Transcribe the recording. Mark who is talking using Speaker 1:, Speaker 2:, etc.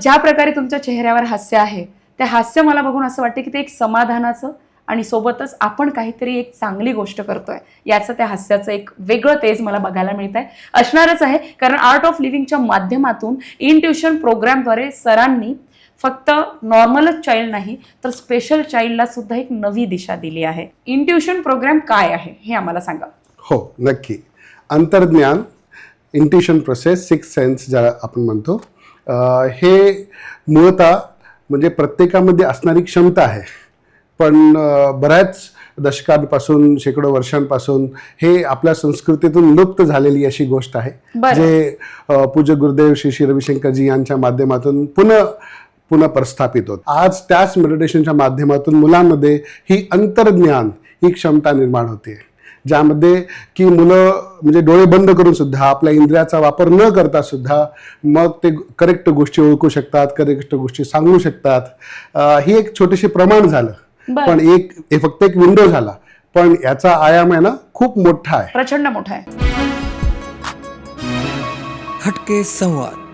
Speaker 1: ज्या प्रकारे तुमच्या चेहऱ्यावर हास्य आहे ते हास्य मला बघून असं वाटतं की ते एक समाधानाचं आणि सोबतच आपण काहीतरी एक चांगली गोष्ट करतोय. याचं त्या हास्याचं एक वेगळं तेज मला बघायला मिळत आहे असणारच आहे कारण आर्ट ऑफ लिव्हिंगच्या माध्यमातून इन ट्युशन प्रोग्रामद्वारे सरांनी फक्त नॉर्मलच चाइल्ड नाही तर स्पेशल चाइल्डला सुद्धा एक नवी दिशा दिली आहे. इन ट्युशन प्रोग्राम काय आहे हे आम्हाला सांगा.
Speaker 2: हो नक्की. अंतर्ज्ञान इंट्युशन प्रोसेस सिक्स सेन्स ज्या आपण म्हणतो हे मूळतः म्हणजे प्रत्येकामध्ये असणारी क्षमता आहे. पण बऱ्याच दशकांपासून शेकडो वर्षांपासून हे आपल्या संस्कृतीतून लुप्त झालेली अशी गोष्ट आहे. जे पूज्य गुरुदेव श्री श्री रविशंकरजी यांच्या माध्यमातून पुन्हा पुन्हा प्रस्थापित होत. आज त्याच मेडिटेशनच्या माध्यमातून मुलांमध्ये ही अंतर्ज्ञान ही क्षमता निर्माण होते. ज्यामध्ये की मुलं म्हणजे डोळे बंद करून सुद्धा आपल्या इंद्रियाचा वापर न करता सुद्धा मग ते करेक्ट गोष्टी ओळखू शकतात करेक्ट गोष्टी सांगू शकतात. ही एक छोटीशी प्रमाण झालं. पण एक हे फक्त एक विंडो झाला. पण याचा आयाम आहे ना खूप मोठा आहे.
Speaker 1: प्रचंड मोठा आहे.
Speaker 3: हटके संवाद.